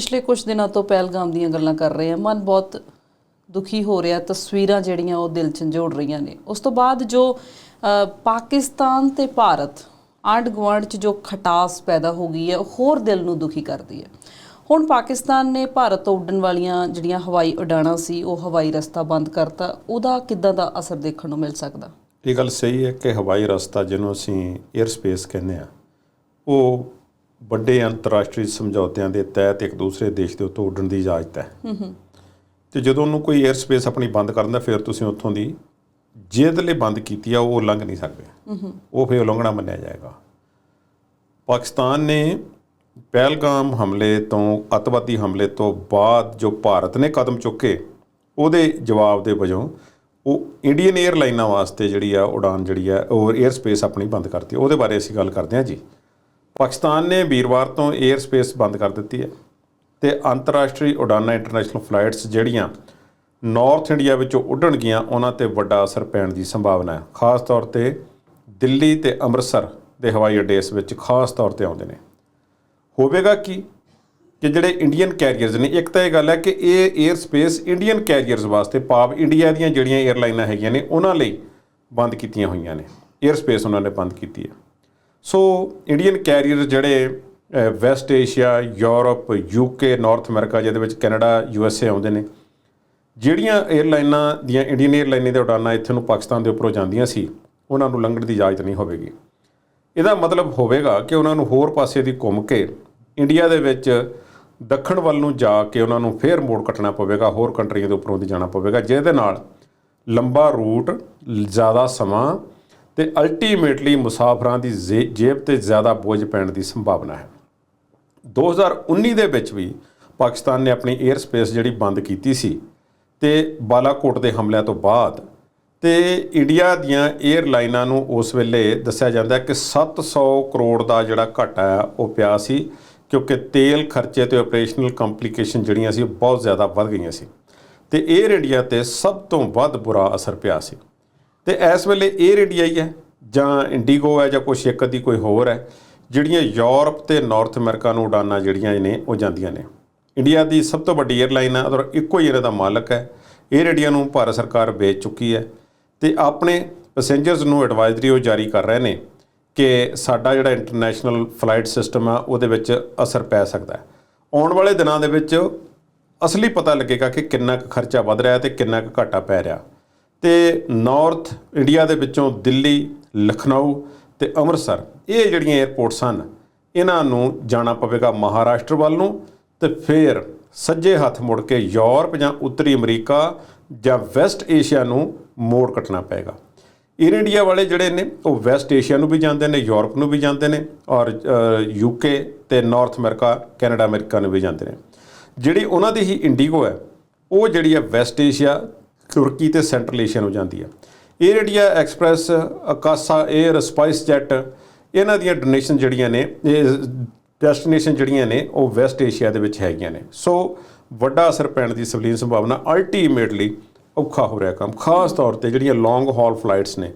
ਪਿਛਲੇ ਕੁਝ ਦਿਨਾਂ ਤੋਂ ਪਹਿਲਗਾਮ ਦੀਆਂ ਗੱਲਾਂ ਕਰ ਰਹੇ ਹਾਂ। ਮਨ ਬਹੁਤ ਦੁਖੀ ਹੋ ਰਿਹਾ, ਤਸਵੀਰਾਂ ਜਿਹੜੀਆਂ ਉਹ ਦਿਲ ਝੰਜੋੜ ਰਹੀਆਂ ਨੇ। ਉਸ ਤੋਂ ਬਾਅਦ ਜੋ ਪਾਕਿਸਤਾਨ ਤੇ ਭਾਰਤ ਆਂਡ ਗੁਆਂਢ 'ਚ ਜੋ ਖਟਾਸ ਪੈਦਾ ਹੋ ਗਈ ਹੈ, ਉਹ ਹੋਰ ਦਿਲ ਨੂੰ ਦੁਖੀ ਕਰਦੀ ਹੈ। ਹੁਣ ਪਾਕਿਸਤਾਨ ਨੇ ਭਾਰਤ ਤੋਂ ਉੱਡਣ ਵਾਲੀਆਂ ਜਿਹੜੀਆਂ ਹਵਾਈ ਉਡਾਣਾਂ ਸੀ, ਉਹ ਹਵਾਈ ਰਸਤਾ ਬੰਦ ਕਰਤਾ। ਉਹਦਾ ਕਿੱਦਾਂ ਦਾ ਅਸਰ ਦੇਖਣ ਨੂੰ ਮਿਲ ਸਕਦਾ? ਇਹ ਗੱਲ ਸਹੀ ਹੈ ਕਿ ਹਵਾਈ ਰਸਤਾ ਜਿਹਨੂੰ ਅਸੀਂ 에ਅਰ ਸਪੇਸ ਕਹਿੰਦੇ ਆ ਉਹ ਵੱਡੇ ਅੰਤਰਰਾਸ਼ਟਰੀ ਸਮਝੌਤਿਆਂ ਦੇ ਤਹਿਤ ਇੱਕ ਦੂਸਰੇ ਦੇਸ਼ ਦੇ ਉੱਤੇ ਉੱਡਣ ਦੀ ਇਜਾਜ਼ਤ ਹੈ। ਹੂੰ ਤੇ ਜਦੋਂ ਉਹਨੂੰ ਕੋਈ 에ਅਰ ਸਪੇਸ ਆਪਣੀ ਬੰਦ ਕਰਨ ਦਾ ਫਿਰ ਤੁਸੀਂ ਉੱਥੋਂ ਦੀ ਜਿਹਦੇ ਬੰਦ ਕੀਤੀ ਆ ਉਹ ਲੰਘ ਨਹੀਂ ਸਕਦੇ। ਉਹ ਫਿਰ ਉਲੰਘਣਾ ਮੰਨਿਆ ਜਾਏਗਾ। ਪਾਕਿਸਤਾਨ ਨੇ ਪਹਿਲਗਾਮ ਹਮਲੇ ਤੋਂ ਅਤਵਾਦੀ ਹਮਲੇ ਤੋਂ ਬਾਅਦ ਜੋ ਭਾਰਤ ਨੇ ਕਦਮ ਚੁੱਕੇ ਉਹਦੇ ਜਵਾਬ ਦੇ ਵਜੋਂ ਉਹ ਇੰਡੀਅਨ 에ਅਰਲਾਈਨਾਂ ਵਾਸਤੇ ਜਿਹੜੀ ਆ ਉਡਾਨ ਜਿਹੜੀ ਆ ਉਹ 에ਅਰ ਸਪੇਸ ਆਪਣੀ ਬੰਦ ਕਰਤੀ। ਉਹਦੇ ਬਾਰੇ ਅਸੀਂ ਗੱਲ ਕਰਦੇ ਹਾਂ ਜੀ। ਪਾਕਿਸਤਾਨ ਨੇ ਵੀਰਵਾਰ ਤੋਂ 에ਅਰ ਸਪੇਸ ਬੰਦ ਕਰ ਦਿੱਤੀ ਹੈ ਤੇ ਅੰਤਰਰਾਸ਼ਟਰੀ ਉਡਾਨਾਂ ਇੰਟਰਨੈਸ਼ਨਲ ਫਲਾਈਟਸ ਜਿਹੜੀਆਂ ਨਾਰਥ ਇੰਡੀਆ ਵਿੱਚੋਂ ਉੱਡਣਗੀਆਂ, ਉਹਨਾਂ ਤੇ ਵੱਡਾ ਅਸਰ ਪੈਣ ਦੀ ਸੰਭਾਵਨਾ ਹੈ। ਖਾਸ ਤੌਰ ਤੇ ਦਿੱਲੀ ਤੇ ਅੰਮ੍ਰਿਤਸਰ ਦੇ ਹਵਾਈ ਅੱਡੇ ਇਸ ਵਿੱਚ ਖਾਸ ਤੌਰ ਤੇ ਆਉਂਦੇ ਨੇ। ਹੋਵੇਗਾ ਕੀ ਕਿ ਜਿਹੜੇ ਇੰਡੀਅਨ ਕੈਰੀਅਰਸ ਨੇ, ਇੱਕ ਤਾਂ ਇਹ ਗੱਲ ਹੈ ਕਿ ਇਹ 에ਅਰ ਸਪੇਸ ਇੰਡੀਅਨ ਕੈਰੀਅਰਸ ਵਾਸਤੇ ਪਾਵ ਇੰਡੀਆ ਦੀਆਂ ਜਿਹੜੀਆਂ 에ਅਰਲਾਈਨਾਂ ਹੈਗੀਆਂ ਨੇ, ਉਹਨਾਂ ਲਈ ਬੰਦ ਕੀਤੀਆਂ ਹੋਈਆਂ ਨੇ। 에ਅਰ ਸਪੇਸ ਉਹਨਾਂ ਨੇ ਬੰਦ ਕੀਤੀ ਹੈ। ਸੋ ਇੰਡੀਅਨ ਕੈਰੀਅਰ ਜਿਹੜੇ west Asia Europe UK north America ਜਿਹਦੇ ਵਿੱਚ ਕੈਨੇਡਾ ਯੂ ਐਸ ਏ ਆਉਂਦੇ ਨੇ, ਜਿਹੜੀਆਂ 에ਅਰਲਾਈਨਾਂ ਦੀਆਂ ਇੰਡੀਅਨ 에ਅਰਲਾਈਨਾਂ ਦੀਆਂ ਉਡਾਨਾਂ ਇੱਥੇ ਨੂੰ ਪਾਕਿਸਤਾਨ ਦੇ ਉੱਪਰੋਂ ਜਾਂਦੀਆਂ ਸੀ, ਉਹਨਾਂ ਨੂੰ ਲੰਘਣ ਦੀ ਇਜਾਜ਼ਤ ਨਹੀਂ ਹੋਵੇਗੀ। ਇਹਦਾ ਮਤਲਬ ਹੋਵੇਗਾ ਕਿ ਉਹਨਾਂ ਨੂੰ ਹੋਰ ਪਾਸੇ ਦੀ ਘੁੰਮ ਕੇ ਇੰਡੀਆ ਦੇ ਵਿੱਚ ਦੱਖਣ ਵੱਲ ਨੂੰ ਜਾ ਕੇ ਉਹਨਾਂ ਨੂੰ ਫੇਰ ਮੋੜ ਕੱਟਣਾ ਪਵੇਗਾ, ਹੋਰ ਕੰਟਰੀਆਂ ਦੇ ਉੱਪਰੋਂ ਦੀ ਜਾਣਾ ਪਵੇਗਾ, ਜਿਹਦੇ ਨਾਲ ਲੰਬਾ ਰੂਟ ਜ਼ਿਆਦਾ ਸਮਾਂ ਤੇ ਅਲਟੀਮੇਟਲੀ ਮੁਸਾਫਰਾਂ ਦੀ ਜੇਬ ਤੇ ਜ਼ਿਆਦਾ ਬੋਝ ਪੈਣ ਦੀ ਸੰਭਾਵਨਾ ਹੈ। 2019 ਦੇ ਵਿੱਚ ਵੀ ਪਾਕਿਸਤਾਨ ਨੇ ਆਪਣੀ 에ਅਰ ਸਪੇਸ ਜਿਹੜੀ ਬੰਦ ਕੀਤੀ ਸੀ ਤੇ ਬਾਲਾਕੋਟ ਦੇ ਹਮਲਿਆਂ ਤੋਂ ਬਾਅਦ ਤੇ ਇੰਡੀਆ ਦੀਆਂ 에ਅਰਲਾਈਨਾਂ ਨੂੰ ਉਸ ਵੇਲੇ ਦੱਸਿਆ ਜਾਂਦਾ ਕਿ 700 ਕਰੋੜ ਦਾ ਜਿਹੜਾ ਘਾਟਾ ਹੈ ਉਹ ਪਿਆ ਸੀ ਕਿਉਂਕਿ ਤੇਲ ਖਰਚੇ ਤੇ ਆਪਰੇਸ਼ਨਲ ਕੰਪਲਿਕੇਸ਼ਨ ਜਿਹੜੀਆਂ ਸੀ, ਉਹ ਬਹੁਤ ਜ਼ਿਆਦਾ ਵੱਧ ਗਈਆਂ ਸੀ। ਤੇ 에ਅਰ ਇੰਡੀਆ ਤੇ ਸਭ ਤੋਂ ਵੱਧ ਬੁਰਾ ਅਸਰ ਪਿਆ ਸੀ। ਤੇ ਇਸ ਵੇਲੇ ਏਅਰ ਇੰਡੀਆ ਹੀ ਹੈ, ਜਾਂ ਇੰਡੀਗੋ ਹੈ, ਜਾਂ ਕੋਈ ਇੱਕ ਦੀ ਕੋਈ ਹੋਰ ਹੈ, ਜਿਹੜੀਆਂ ਯੂਰਪ ਤੇ ਨਾਰਥ ਅਮਰੀਕਾ ਨੂੰ ਉਡਾਨਾਂ ਜਿਹੜੀਆਂ ਨੇ ਉਹ ਜਾਂਦੀਆਂ ਨੇ। ਇੰਡੀਆ ਦੀ ਸਭ ਤੋਂ ਵੱਡੀ 에ਅਰਲਾਈਨ ਹੈ ਔਰ ਇੱਕੋ ਹੀ ਇਹਨਾਂ ਦਾ ਮਾਲਕ ਹੈ 에ਅਰ ਇੰਡੀਆ ਨੂੰ ਭਾਰਤ ਸਰਕਾਰ ਵੇਚ ਚੁੱਕੀ ਹੈ। ਤੇ ਆਪਣੇ ਪੈਸੇਂਜਰਸ ਨੂੰ ਐਡਵਾਈਜ਼ਰੀ ਉਹ ਜਾਰੀ ਕਰ ਰਹੇ ਨੇ ਕਿ ਸਾਡਾ ਜਿਹੜਾ ਇੰਟਰਨੈਸ਼ਨਲ ਫਲਾਈਟ ਸਿਸਟਮ ਆ, ਉਹਦੇ ਵਿੱਚ ਅਸਰ ਪੈ ਸਕਦਾ ਹੈ। ਆਉਣ ਵਾਲੇ ਦਿਨਾਂ ਦੇ ਵਿੱਚ ਅਸਲੀ ਪਤਾ ਲੱਗੇਗਾ ਕਿ ਕਿੰਨਾ ਕੁ ਖਰਚਾ ਵੱਧ ਰਿਹਾ ਤੇ ਕਿੰਨਾ ਕੁ ਘਾਟਾ ਪੈ ਰਿਹਾ। ਤੇ ਨਾਰਥ ਇੰਡੀਆ ਦੇ ਵਿੱਚੋਂ ਦਿੱਲੀ, ਲਖਨਊ ਤੇ ਅੰਮ੍ਰਿਤਸਰ। ਇਹ ਜਿਹੜੀਆਂ 에ਅਰਪੋਰਟਸ ਹਨ, ਇਹਨਾਂ ਨੂੰ ਜਾਣਾ ਪਵੇਗਾ ਮਹਾਰਾਸ਼ਟਰ ਵੱਲ ਨੂੰ ਤੇ ਫਿਰ ਸੱਜੇ ਹੱਥ ਮੁੜ ਕੇ ਯੂਰਪ ਜਾਂ ਉੱਤਰੀ ਅਮਰੀਕਾ ਜਾਂ ਵੈਸਟ ਏਸ਼ੀਆ ਨੂੰ ਮੋੜ ਕੱਟਣਾ ਪਏਗਾ। ਏਅਰ ਇੰਡੀਆ ਵਾਲੇ ਜਿਹੜੇ ਨੇ, ਉਹ ਵੈਸਟ ਏਸ਼ੀਆ ਨੂੰ ਵੀ ਜਾਂਦੇ ਨੇ, ਯੂਰਪ ਨੂੰ ਵੀ ਜਾਂਦੇ ਨੇ ਔਰ ਯੂਕੇ ਤੇ ਨਾਰਥ ਅਮਰੀਕਾ ਕੈਨੇਡਾ ਅਮਰੀਕਾ ਨੂੰ ਵੀ ਜਾਂਦੇ ਨੇ। ਜਿਹੜੀ ਉਹਨਾਂ ਦੀ ਹੀ ਇੰਡੀਗੋ ਹੈ, ਉਹ ਜਿਹੜੀ ਹੈ ਵੈਸਟ ਏਸ਼ੀਆ ਤੁਰਕੀ ਤੇ ਸੈਂਟਰਲ ਏਸ਼ੀਆ ਨੂੰ ਜਾਂਦੀ ਹੈ Air India Express Akasa Air SpiceJet ਇਹਨਾਂ ਦੀਆਂ ਡੋਨੇਸ਼ਨ ਜਿਹੜੀਆਂ ਨੇ ਇਹ ਡੈਸਟੀਨੇਸ਼ਨ ਜਿਹੜੀਆਂ ਨੇ ਉਹ ਵੈਸਟ ਏਸ਼ੀਆ ਦੇ ਵਿੱਚ ਹੈਗੀਆਂ ਨੇ। ਸੋ ਵੱਡਾ ਅਸਰ ਪੈਣ ਦੀ ਸਵਲੀਨ ਸੰਭਾਵਨਾ ਅਲਟੀਮੇਟਲੀ ਔਖਾ ਹੋ ਰਿਹਾ ਕੰਮ। ਖਾਸ ਤੌਰ ਤੇ ਜਿਹੜੀਆਂ ਲੌਂਗ ਹਾਲ ਫਲਾਈਟਸ ਨੇ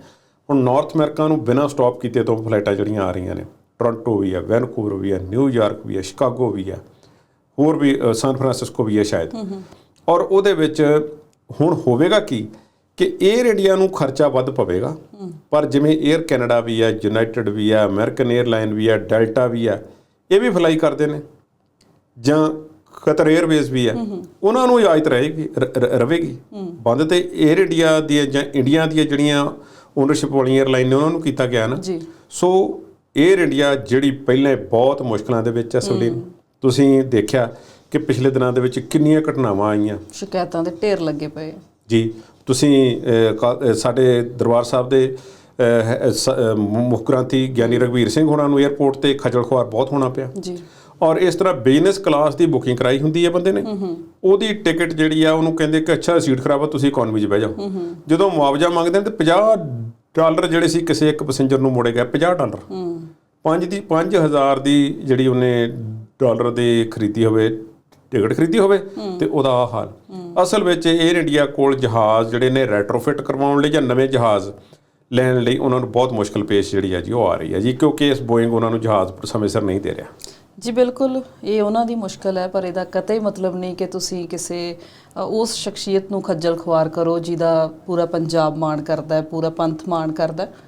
ਹੁਣ ਨਾਰਥ ਅਮਰੀਕਾ ਨੂੰ ਬਿਨਾਂ ਸਟਾਪ ਕੀਤੇ ਤੋਂ ਫਲਾਈਟਾਂ ਜਿਹੜੀਆਂ ਆ ਰਹੀਆਂ ਨੇ ਟੋਰਾਂਟੋ ਵੀ ਹੈ ਵੈਨਕੂਵਰ ਵੀ ਹੈ ਨਿਊਯਾਰਕ ਵੀ ਹੈ ਸ਼ਿਕਾਗੋ ਵੀ ਹੈ ਹੋਰ ਵੀ ਸਾਨ ਫਰਾਂਸਿਸਕੋ ਵੀ ਹੈ ਸ਼ਾਇਦ ਔਰ ਉਹਦੇ ਵਿੱਚ ਹੁਣ ਹੋਵੇਗਾ ਕੀ? ਕਿ 에ਅਰ ਇੰਡੀਆ ਨੂੰ ਖਰਚਾ ਵੱਧ ਪਵੇਗਾ। ਪਰ ਜਿਵੇਂ 에ਅਰ ਕੈਨੇਡਾ ਵੀ ਹੈ ਯੂਨਾਈਟਿਡ ਵੀ ਹੈ ਅਮਰੀਕਨ 에ਅਰਲਾਈਨ ਵੀ ਹੈ ਡੈਲਟਾ ਵੀ ਹੈ ਇਹ ਵੀ ਫਲਾਈ ਕਰਦੇ ਨੇ। ਜਾਂ ਕਤਰ 에ਅਰਵੇਜ਼ ਵੀ ਹੈ ਉਹਨਾਂ ਨੂੰ ਇਜਾਜ਼ਤ ਰਹੇਗੀ ਰਹੇਗੀ ਬੰਦ ਤੇ 에ਅਰ ਇੰਡੀਆ ਦੀ ਜਾਂ ਇੰਡੀਆ ਦੀਆਂ ਜਿਹੜੀਆਂ ਓਨਰਸ਼ਿਪ ਵਾਲੀਆਂ 에ਅਰਲਾਈਨ ਨੇ ਉਹਨਾਂ ਨੂੰ ਕੀਤਾ ਗਿਆ ਨਾ। ਸੋ 에ਅਰ ਇੰਡੀਆ ਜਿਹੜੀ ਪਹਿਲੇ ਬਹੁਤ ਮੁਸ਼ਕਲਾਂ ਦੇ ਵਿੱਚ ਹੈ ਸੋਲੀਨ ਤੁਸੀਂ ਦੇਖਿਆ ਕਿ ਪਿਛਲੇ ਦਿਨਾਂ ਦੇ ਵਿੱਚ ਕਿੰਨੀਆਂ ਘਟਨਾਵਾਂ ਆਈਆਂ? ਸ਼ਿਕਾਇਤਾਂ ਦੇ ਢੇਰ ਲੱਗੇ ਪਏ। ਜੀ ਤੁਸੀਂ ਸਾਡੇ ਦਰਬਾਰ ਸਾਹਿਬ ਦੇ ਅਹ, ਹੈ- ਸ- ਅਹ, ਮੁੱਖ ਗ੍ਰੰਥੀ ਗਿਆਨੀ ਰਘਵੀਰ ਸਿੰਘ ਹੋਣਾ ਨੂੰ 에ਅਰਪੋਰਟ ਤੇ ਖੱਜਲ ਖੁਆਰ ਬਹੁਤ ਹੋਣਾ ਪਿਆ। ਜੀ। ਔਰ ਇਸ ਤਰ੍ਹਾਂ ਬਿਜ਼ਨਸ ਕਲਾਸ ਦੀ ਬੁਕਿੰਗ ਕਰਾਈ ਹੁੰਦੀ ਹੈ ਬੰਦੇ ਨੇ। ਉਹਦੀ ਟਿਕਟ ਜਿਹੜੀ ਆ ਉਹਨੂੰ ਕਹਿੰਦੇ ਕਿ ਅੱਛਾ ਸੀਟ ਖਰਾਬ ਆ ਤੁਸੀਂ ਇਕਨੋਮੀ 'ਚ ਬਹਿ ਜਾਓ। ਜਦੋਂ ਮੁਆਵਜ਼ਾ ਮੰਗਦੇ ਨੇ ਤੇ 50 ਡਾਲਰ ਜਿਹੜੇ ਸੀ ਕਿਸੇ ਇੱਕ ਪੈਸੇਂਜਰ ਨੂੰ ਮੋੜੇ ਗਏ 50 ਡਾਲਰ ਪੰਜ ਦੀ 5000 ਦੀ ਜਿਹੜੀ ਉਹਨੇ ਡਾਲਰ ਦੀ ਖਰੀਦੀ ਹੋਵੇ ਟਿਕਟ ਖਰੀਦੀ ਹੋਵੇ ਤੇ ਉਹਦਾ ਹਾਲ। ਅਸਲ ਵਿੱਚ 에ਅਰ ਇੰਡੀਆ ਕੋਲ ਜਹਾਜ਼ ਜਿਹੜੇ ਨੇ ਰੈਟਰੋਫਿਟ ਕਰਵਾਉਣ ਲਈ ਜਾਂ ਨਵੇਂ ਜਹਾਜ਼ ਲੈਣ ਲਈ ਉਹਨਾਂ ਨੂੰ ਬਹੁਤ ਮੁਸ਼ਕਲ ਪੇਸ਼ ਜਿਹੜੀ ਹੈ ਜੀ ਉਹ ਆ ਰਹੀ ਹੈ ਜੀ ਕਿਉਂਕਿ ਇਸ ਬੋਇੰਗ ਉਹਨਾਂ ਨੂੰ ਜਹਾਜ਼ ਸਮੇਂ ਸਿਰ ਨਹੀਂ ਦੇ ਰਿਹਾ। ਜੀ ਬਿਲਕੁਲ। ਇਹ ਉਹਨਾਂ ਦੀ ਮੁਸ਼ਕਲ ਹੈ ਪਰ ਇਹਦਾ ਕਤਈ ਮਤਲਬ ਨਹੀਂ ਕਿ ਤੁਸੀਂ ਕਿਸੇ ਉਸ ਸ਼ਖਸੀਅਤ ਨੂੰ ਖੱਜਲ ਖੁਆਰ ਕਰੋ ਜਿਹਦਾ ਪੂਰਾ ਪੰਜਾਬ ਮਾਣ ਕਰਦਾ ਹੈ ਪੂਰਾ ਪੰਥ ਮਾਣ ਕਰਦਾ ਹੈ।